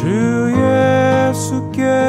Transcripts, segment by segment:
주 예수께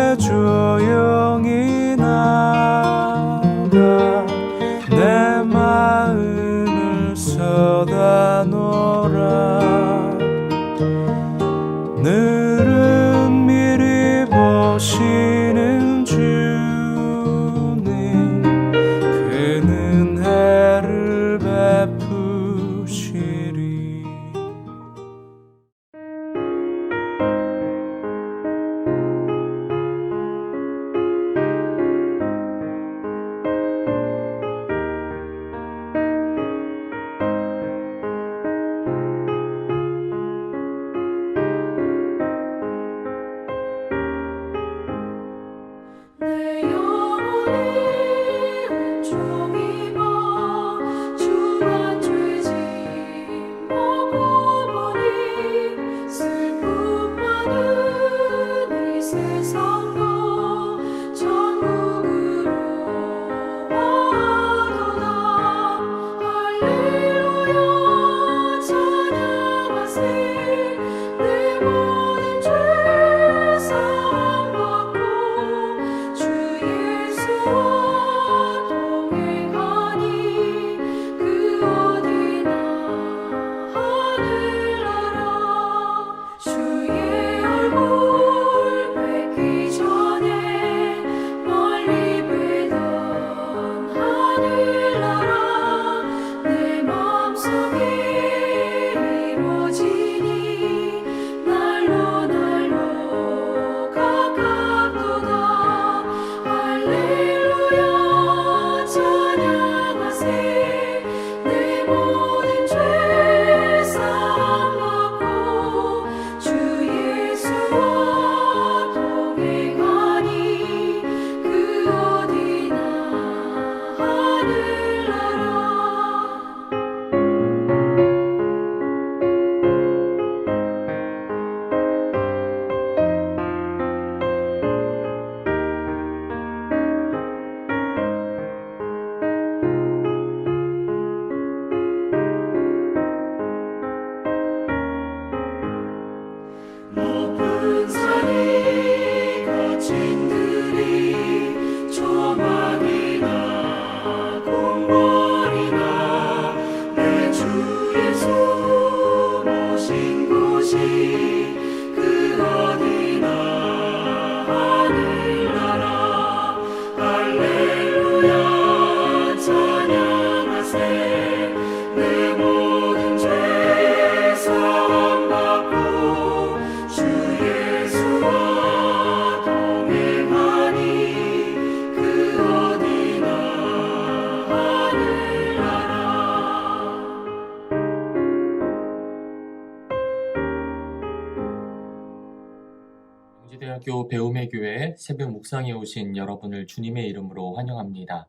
영지대학교 배움의 교회 새벽 묵상에 오신 여러분을 주님의 이름으로 환영합니다.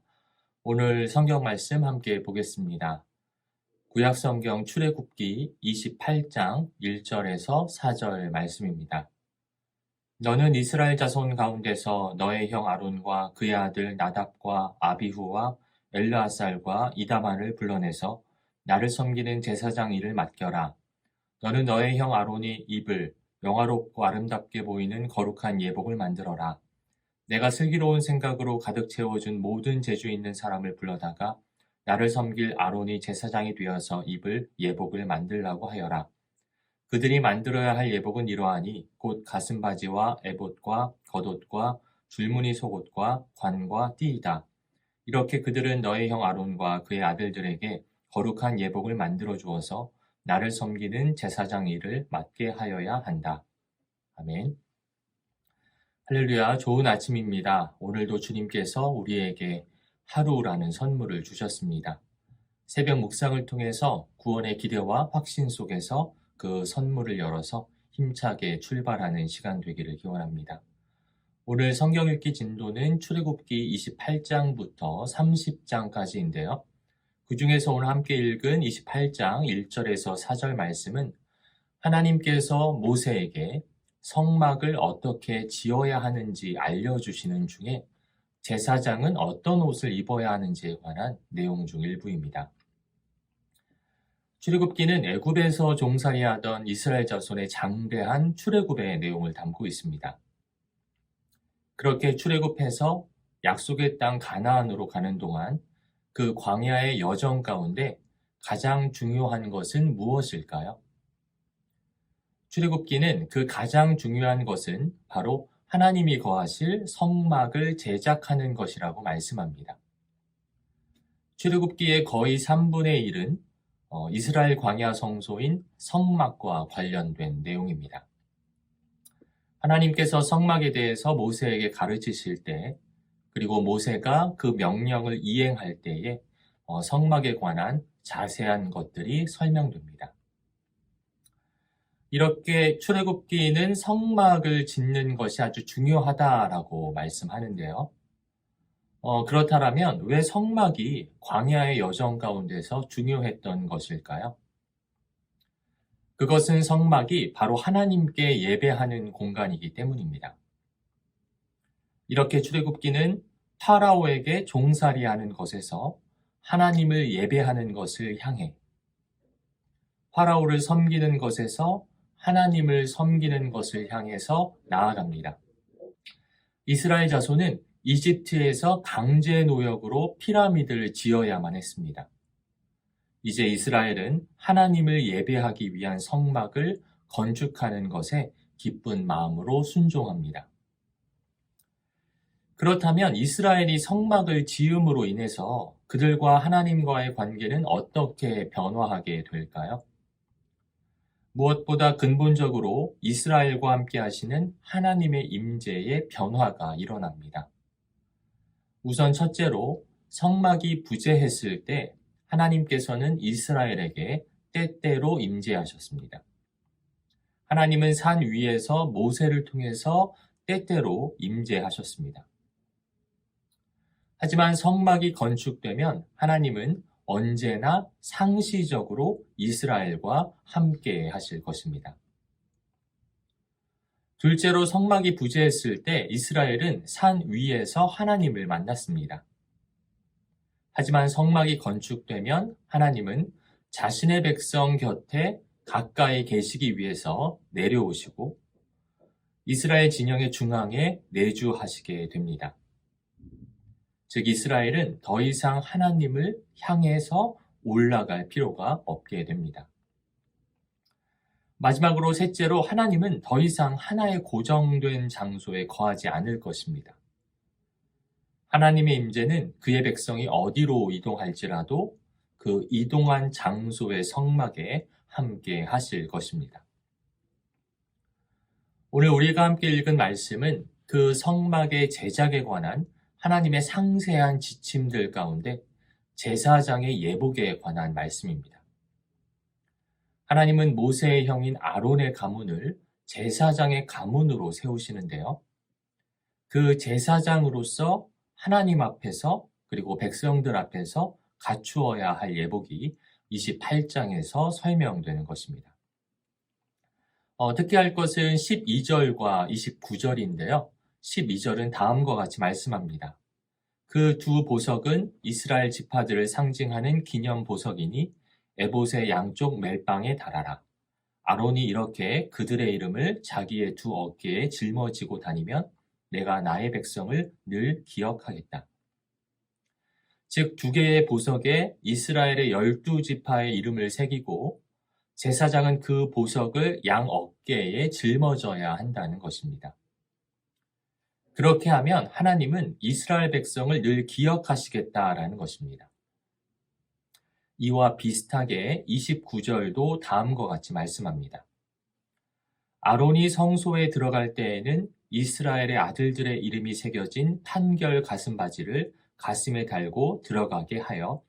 오늘 성경 말씀 함께 보겠습니다. 구약 성경 출애굽기 28장 1절에서 4절 말씀입니다. 너는 이스라엘 자손 가운데서 너의 형 아론과 그의 아들 나답과 아비후와 엘르아살과 이다만을 불러내서 나를 섬기는 제사장 일을 맡겨라. 너는 너의 형 아론이 입을 영화롭고 아름답게 보이는 거룩한 예복을 만들어라. 내가 슬기로운 생각으로 가득 채워준 모든 재주 있는 사람을 불러다가 나를 섬길 아론이 제사장이 되어서 입을 예복을 만들라고 하여라. 그들이 만들어야 할 예복은 이러하니 곧 가슴바지와 에봇과 겉옷과 줄무늬 속옷과 관과 띠이다. 이렇게 그들은 너의 형 아론과 그의 아들들에게 거룩한 예복을 만들어 주어서 나를 섬기는 제사장 일을 맡게 하여야 한다. 아멘. 할렐루야, 좋은 아침입니다. 오늘도 주님께서 우리에게 하루라는 선물을 주셨습니다. 새벽 묵상을 통해서 구원의 기대와 확신 속에서 그 선물을 열어서 힘차게 출발하는 시간 되기를 기원합니다. 오늘 성경 읽기 진도는 출애굽기 28장부터 30장까지인데요. 그 중에서 오늘 함께 읽은 28장 1절에서 4절 말씀은 하나님께서 모세에게 성막을 어떻게 지어야 하는지 알려주시는 중에 제사장은 어떤 옷을 입어야 하는지에 관한 내용 중 일부입니다. 출애굽기는 애굽에서 종살이하던 이스라엘 자손의 장대한 출애굽의 내용을 담고 있습니다. 그렇게 출애굽해서 약속의 땅 가나안으로 가는 동안 그 광야의 여정 가운데 가장 중요한 것은 무엇일까요? 출애굽기는 그 가장 중요한 것은 바로 하나님이 거하실 성막을 제작하는 것이라고 말씀합니다. 출애굽기의 거의 3분의 1은 어, 이스라엘 광야 성소인 성막과 관련된 내용입니다. 하나님께서 성막에 대해서 모세에게 가르치실 때, 그리고 모세가 그 명령을 이행할 때에 어, 성막에 관한 자세한 것들이 설명됩니다. 이렇게 출애굽기는 성막을 짓는 것이 아주 중요하다라고 말씀하는데요. 어, 그렇다면 왜 성막이 광야의 여정 가운데서 중요했던 것일까요? 그것은 성막이 바로 하나님께 예배하는 공간이기 때문입니다. 이렇게 출애굽기는 파라오에게 종살이하는 것에서 하나님을 예배하는 것을 향해 파라오를 섬기는 것에서 하나님을 섬기는 것을 향해서 나아갑니다. 이스라엘 자손은 이집트에서 강제 노역으로 피라미드를 지어야만 했습니다. 이제 이스라엘은 하나님을 예배하기 위한 성막을 건축하는 것에 기쁜 마음으로 순종합니다. 그렇다면 이스라엘이 성막을 지음으로 인해서 그들과 하나님과의 관계는 어떻게 변화하게 될까요? 무엇보다 근본적으로 이스라엘과 함께 하시는 하나님의 임재의 변화가 일어납니다. 우선 첫째로 성막이 부재했을 때 하나님께서는 이스라엘에게 때때로 임재하셨습니다. 하나님은 산 위에서 모세를 통해서 때때로 임재하셨습니다. 하지만 성막이 건축되면 하나님은 언제나 상시적으로 이스라엘과 함께 하실 것입니다. 둘째로 성막이 부재했을 때 이스라엘은 산 위에서 하나님을 만났습니다. 하지만 성막이 건축되면 하나님은 자신의 백성 곁에 가까이 계시기 위해서 내려오시고 이스라엘 진영의 중앙에 내주하시게 됩니다. 즉 이스라엘은 더 이상 하나님을 향해서 올라갈 필요가 없게 됩니다. 마지막으로 셋째로 하나님은 더 이상 하나의 고정된 장소에 거하지 않을 것입니다. 하나님의 임재는 그의 백성이 어디로 이동할지라도 그 이동한 장소의 성막에 함께 하실 것입니다. 오늘 우리가 함께 읽은 말씀은 그 성막의 제작에 관한 하나님의 상세한 지침들 가운데 제사장의 예복에 관한 말씀입니다. 하나님은 모세의 형인 아론의 가문을 제사장의 가문으로 세우시는데요. 그 제사장으로서 하나님 앞에서 그리고 백성들 앞에서 갖추어야 할 예복이 28장에서 설명되는 것입니다. 어, 특히 할 것은 12절과 29절인데요. 12절은 다음과 같이 말씀합니다. 그 두 보석은 이스라엘 지파들을 상징하는 기념 보석이니 에봇의 양쪽 멜빵에 달아라. 아론이 이렇게 그들의 이름을 자기의 두 어깨에 짊어지고 다니면 내가 나의 백성을 늘 기억하겠다. 즉, 두 개의 보석에 이스라엘의 열두 지파의 이름을 새기고 제사장은 그 보석을 양 어깨에 짊어져야 한다는 것입니다. 그렇게 하면 하나님은 이스라엘 백성을 늘 기억하시겠다라는 것입니다. 이와 비슷하게 29절도 다음과 같이 말씀합니다. 아론이 성소에 들어갈 때에는 이스라엘의 아들들의 이름이 새겨진 판결 가슴바지를 가슴에 달고 들어가게 하여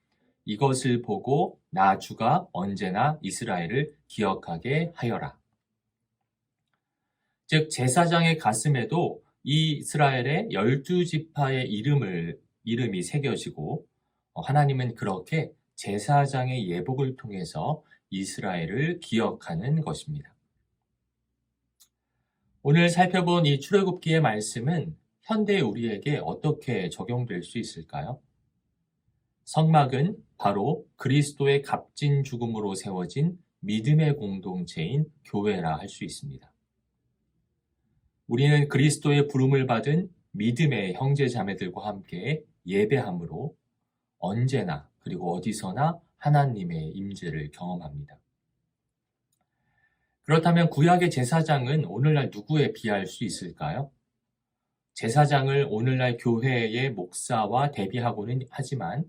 이것을 보고 나 주가 언제나 이스라엘을 기억하게 하여라. 즉 제사장의 가슴에도 이스라엘의 열두 지파의 이름을 이름이 새겨지고 하나님은 그렇게 제사장의 예복을 통해서 이스라엘을 기억하는 것입니다. 오늘 살펴본 이 출애굽기의 말씀은 현대 우리에게 어떻게 적용될 수 있을까요? 성막은 바로 그리스도의 값진 죽음으로 세워진 믿음의 공동체인 교회라 할 수 있습니다. 우리는 그리스도의 부름을 받은 믿음의 형제 자매들과 함께 예배함으로 언제나 그리고 어디서나 하나님의 임재를 경험합니다. 그렇다면 구약의 제사장은 오늘날 누구에 비할 수 있을까요? 제사장을 오늘날 교회의 목사와 대비하고는 하지만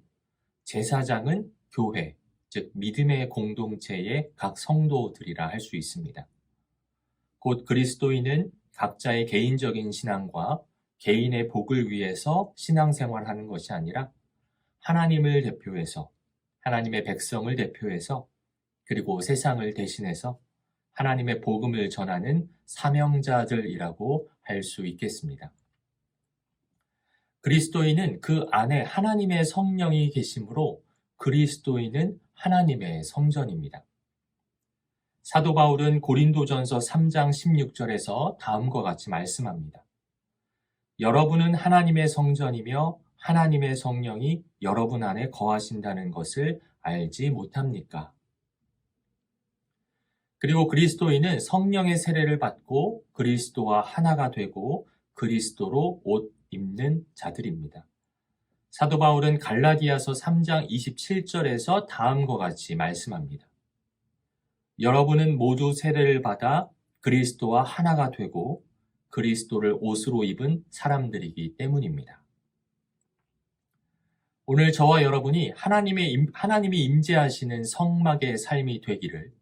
제사장은 교회, 즉 믿음의 공동체의 각 성도들이라 할 수 있습니다. 곧 그리스도인은 각자의 개인적인 신앙과 개인의 복을 위해서 신앙생활하는 것이 아니라 하나님을 대표해서 하나님의 백성을 대표해서 그리고 세상을 대신해서 하나님의 복음을 전하는 사명자들이라고 할 수 있겠습니다. 그리스도인은 그 안에 하나님의 성령이 계시므로 그리스도인은 하나님의 성전입니다. 사도 바울은 고린도전서 3장 16절에서 다음과 같이 말씀합니다. 여러분은 하나님의 성전이며 하나님의 성령이 여러분 안에 거하신다는 것을 알지 못합니까? 그리고 그리스도인은 성령의 세례를 받고 그리스도와 하나가 되고 그리스도로 옷 입는 자들입니다. 사도 바울은 갈라디아서 3장 27절에서 다음과 같이 말씀합니다. 여러분은 모두 세례를 받아 그리스도와 하나가 되고 그리스도를 옷으로 입은 사람들이기 때문입니다. 오늘 저와 여러분이 하나님의 임- 하나님이 임재하시는 성막의 삶이 되기를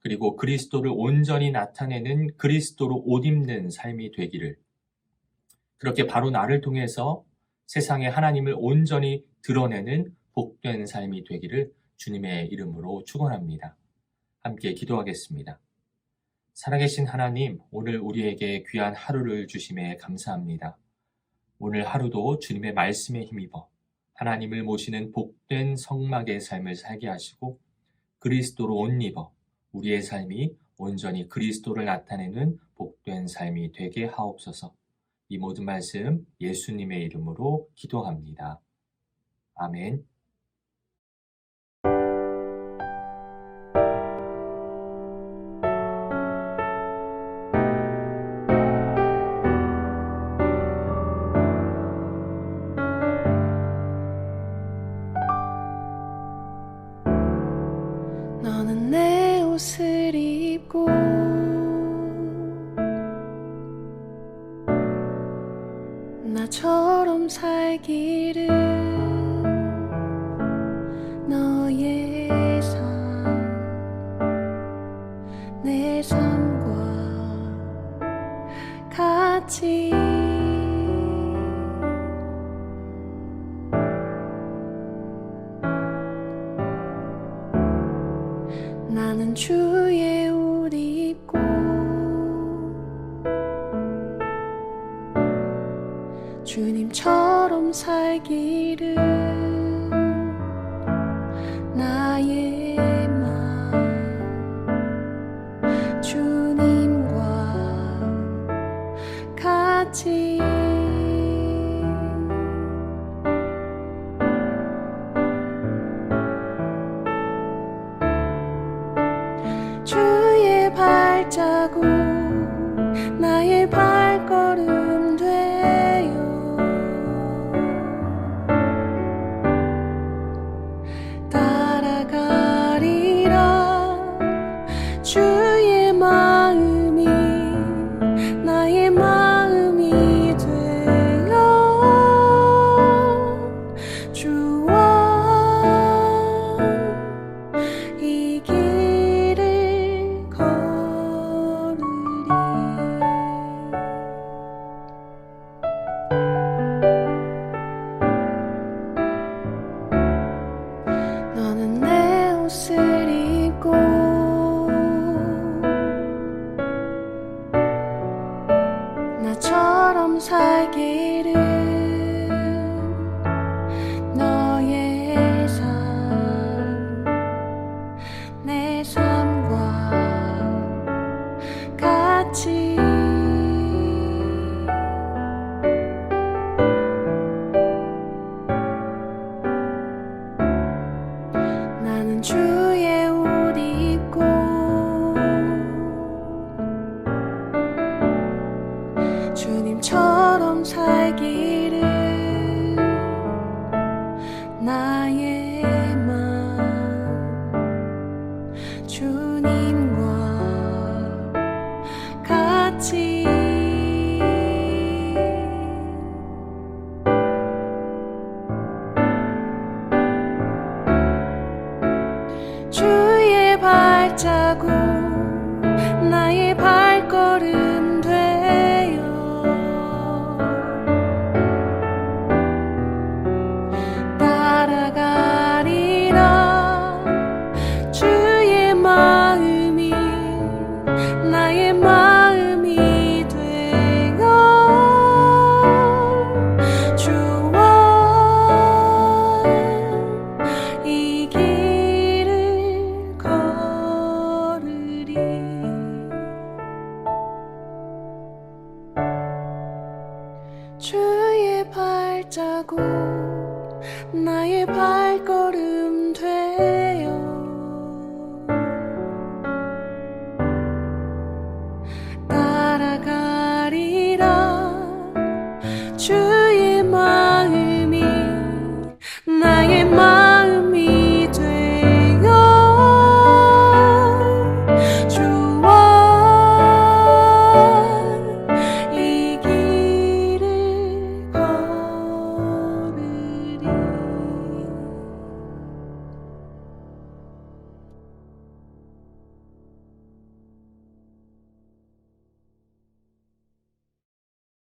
그리고 그리스도를 온전히 나타내는 그리스도로 옷 입는 삶이 되기를 그렇게 바로 나를 통해서 세상에 하나님을 온전히 드러내는 복된 삶이 되기를 주님의 이름으로 축원합니다. 함께 기도하겠습니다. 살아계신 하나님, 오늘 우리에게 귀한 하루를 주심에 감사합니다. 오늘 하루도 주님의 말씀에 힘입어 하나님을 모시는 복된 성막의 삶을 살게 하시고 그리스도로 옷 입어 우리의 삶이 온전히 그리스도를 나타내는 복된 삶이 되게 하옵소서. 이 모든 말씀 예수님의 이름으로 기도합니다. 아멘. 너의 삶, 내 삶과 같이. 나는 주의 살기를 나의 맘 주님과 같이 주의 발자국